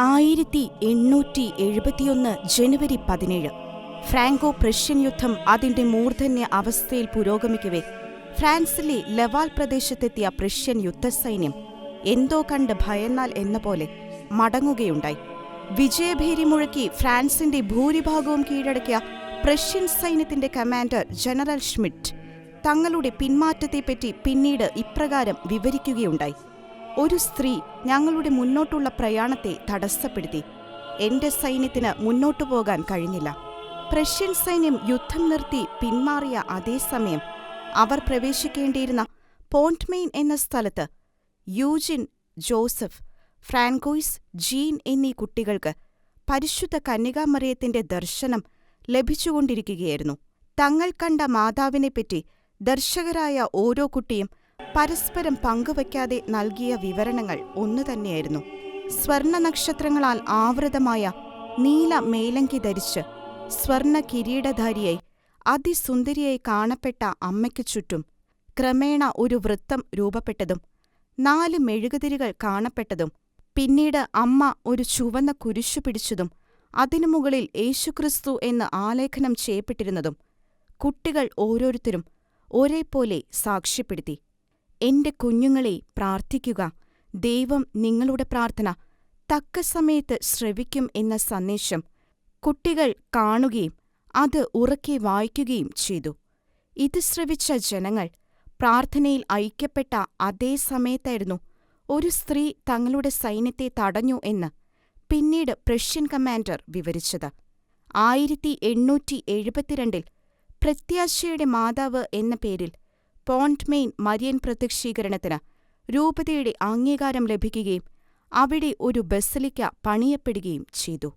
ആയിരത്തി എണ്ണൂറ്റി എഴുപത്തിയൊന്ന് ജനുവരി പതിനേഴ്. ഫ്രാങ്കോ പ്രഷ്യൻ യുദ്ധം അതിന്റെ മൂർധന്യ അവസ്ഥയിൽ പുരോഗമിക്കവേ. ഫ്രാൻസിലെ ലവാൽ പ്രദേശത്തെത്തിയ പ്രഷ്യൻ യുദ്ധസൈന്യം എന്തോ കണ്ട് ഭയന്നാൽ എന്ന പോലെ മടങ്ങുകയുണ്ടായി. വിജയഭേരി മുഴക്കി ഫ്രാൻസിന്റെ ഭൂരിഭാഗവും കീഴടക്കിയ പ്രഷ്യൻ സൈന്യത്തിന്റെ കമാൻഡർ ജനറൽ ഷ്മിറ്റ് തങ്ങളുടെ പിന്മാറ്റത്തെപ്പറ്റി പിന്നീട് ഇപ്രകാരം വിവരിക്കുകയുണ്ടായി. ഒരു സ്ത്രീ ഞങ്ങളുടെ മുന്നോട്ടുള്ള പ്രയാണത്തെ തടസ്സപ്പെടുത്തി. എന്റെ സൈന്യത്തിന് മുന്നോട്ടു പോകാൻ കഴിഞ്ഞില്ല. പ്രഷ്യൻ സൈന്യം യുദ്ധം നിർത്തി പിന്മാറിയ അതേസമയം അവർ പ്രവേശിക്കേണ്ടിയിരുന്ന പോൺട്മെയിൻ എന്ന സ്ഥലത്ത് യൂജിൻ ജോസഫ് ഫ്രാങ്കോയിസ് ജീൻ എന്നീ കുട്ടികൾക്ക് പരിശുദ്ധ കന്യകാമറിയത്തിന്റെ ദർശനം ലഭിച്ചുകൊണ്ടിരിക്കുകയായിരുന്നു. തങ്ങൾ കണ്ട മാതാവിനെപ്പറ്റി ദർശകരായ ഓരോ കുട്ടിയും പരസ്പരം പങ്കുവയ്ക്കാതെ നൽകിയ വിവരണങ്ങൾ ഒന്നു തന്നെയായിരുന്നു സ്വർണ നക്ഷത്രങ്ങളാൽ ആവൃതമായ നീല മേലങ്കി ധരിച്ച് സ്വർണ കിരീടധാരിയായി അതിസുന്ദരിയായി കാണപ്പെട്ട അമ്മയ്ക്കു ചുറ്റും ക്രമേണ ഒരു വൃത്തം രൂപപ്പെട്ടതും നാല് മെഴുകുതിരികൾ കാണപ്പെട്ടതും പിന്നീട് അമ്മ ഒരു ചുവന്ന കുരിശു പിടിച്ചതും അതിനു മുകളിൽ യേശുക്രിസ്തു എന്ന് ആലേഖനം ചെയ്യപ്പെട്ടിരുന്നതും കുട്ടികൾ ഓരോരുത്തരും ഒരേപോലെ സാക്ഷ്യപ്പെടുത്തി. എന്റെ കുഞ്ഞുങ്ങളെ പ്രാർത്ഥിക്കുക. ദൈവം നിങ്ങളുടെ പ്രാർത്ഥന. തക്ക സമയത്ത് ശ്രവിക്കും എന്ന സന്ദേശം കുട്ടികൾ കാണുകയും അത് ഉറക്കെ വായിക്കുകയും ചെയ്തു. ഇത് ശ്രവിച്ച ജനങ്ങൾ പ്രാർത്ഥനയിൽ ഐക്യപ്പെട്ട അതേ സമയത്തായിരുന്നു ഒരു സ്ത്രീ തങ്ങളുടെ സൈന്യത്തെ തടഞ്ഞു എന്ന് പിന്നീട് പ്രഷ്യൻ കമാൻഡർ വിവരിച്ചത്. ആയിരത്തി എണ്ണൂറ്റി എഴുപത്തിരണ്ടിൽ പ്രത്യാശയുടെ മാതാവ് എന്ന പേരിൽ പോൺട്മെയിൻ മരിയൻ പ്രത്യക്ഷീകരണത്തിന് രൂപതയുടെ അംഗീകാരം ലഭിക്കുകയും അവിടെ ഒരു ബസലിക്ക പണിയപ്പെടുകയും ചെയ്തു.